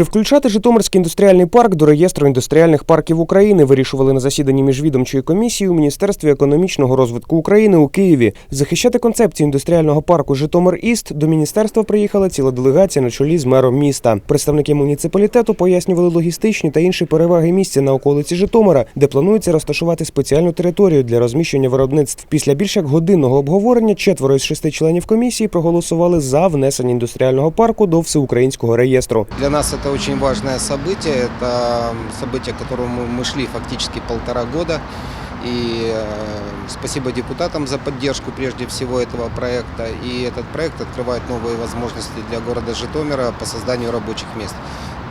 Чи включати Житомирський індустріальний парк до реєстру індустріальних парків України вирішували на засіданні міжвідомчої комісії у Міністерстві економічного розвитку України у Києві. Захищати концепцію індустріального парку Житомир Іст до міністерства приїхала ціла делегація на чолі з мером міста. Представники муніципалітету пояснювали логістичні та інші переваги місця на околиці Житомира, де планується розташувати спеціальну територію для розміщення виробництв. Після більш як годинного обговорення четверо із шести членів комісії проголосували за внесення індустріального парку до всеукраїнського реєстру. Для нас это очень важное событие. Это событие, к которому мы шли фактически полтора года. И э, спасибо депутатам за поддержку прежде всего этого проекта. И этот проект открывает новые возможности для города Житомира по созданию рабочих мест,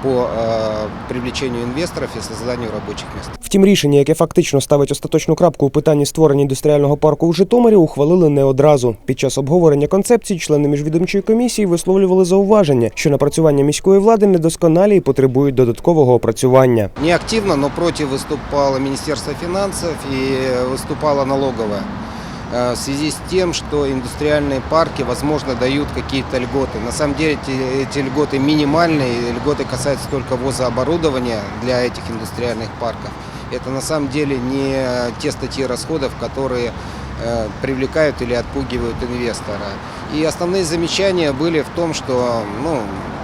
по э, привлечению инвесторов и созданию рабочих мест. Втім, рішення, яке фактично ставить остаточну крапку у питанні створення індустріального парку у Житомирі, ухвалили не одразу. Під час обговорення концепції члени міжвідомчої комісії висловлювали зауваження, що напрацювання міської влади недосконалі і потребують додаткового опрацювання. Не активно, но против выступало Министерство финансов и выступала налоговая. Э, В связи с тем, что индустриальные парки, возможно, дают какие-то льготы. На самом деле эти, эти льготы минимальные, льготы касаются только ввоза оборудования для этих индустриальных парков. Это на самом деле не те статьи расходов, которые э, привлекают или отпугивают инвестора. И основные замечания были в том, что ну,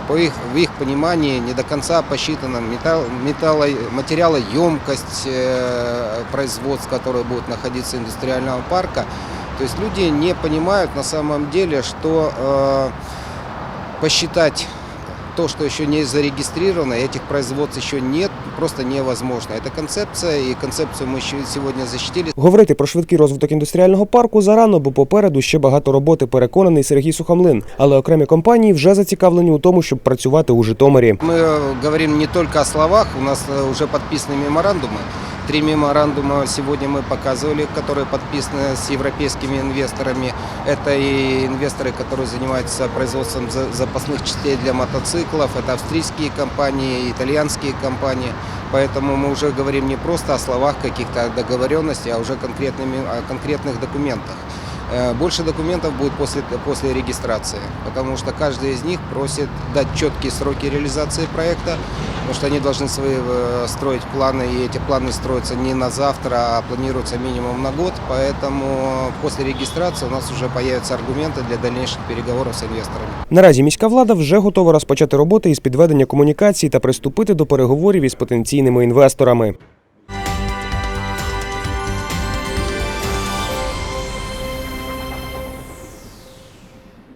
по их, в их понимании не до конца посчитана металл, металло, материалоемкость э, производств, которые будут находиться индустриального парка. То есть люди не понимают на самом деле, что э, посчитать то, что еще не зарегистрировано, этих производств еще нет, просто невозможно. Это концепция, и концепцию мы еще сегодня защитили. Говорити про швидкий розвиток індустріального парку зарано, бо попереду ще багато роботи, переконаний Сергій Сухомлин. Але окремі компанії вже зацікавлені у тому, щоб працювати у Житомирі. Мы э, говорим не только о словах, у нас э, уже подписаны меморандумы. Три меморандума сегодня мы показывали, которые подписаны с европейскими инвесторами. Это и инвесторы, которые занимаются производством за- запасных частей для мотоциклов, это австрийские компании, итальянские компании. Поэтому мы уже говорим не просто о словах каких-то договоренностей, а уже конкретными, о конкретных документах. Э, Больше документов будет после, после регистрации, потому что каждый из них просит дать четкие сроки реализации проекта, потому что они должны свои э, строить планы, и эти планы строятся не на завтра, а планируются минимум на год, поэтому после регистрации у нас уже появятся аргументы для дальнейших переговоров с инвесторами. Наразі міська влада вже готова розпочати роботи із підведення комунікацій та приступити до переговорів із потенційними інвесторами.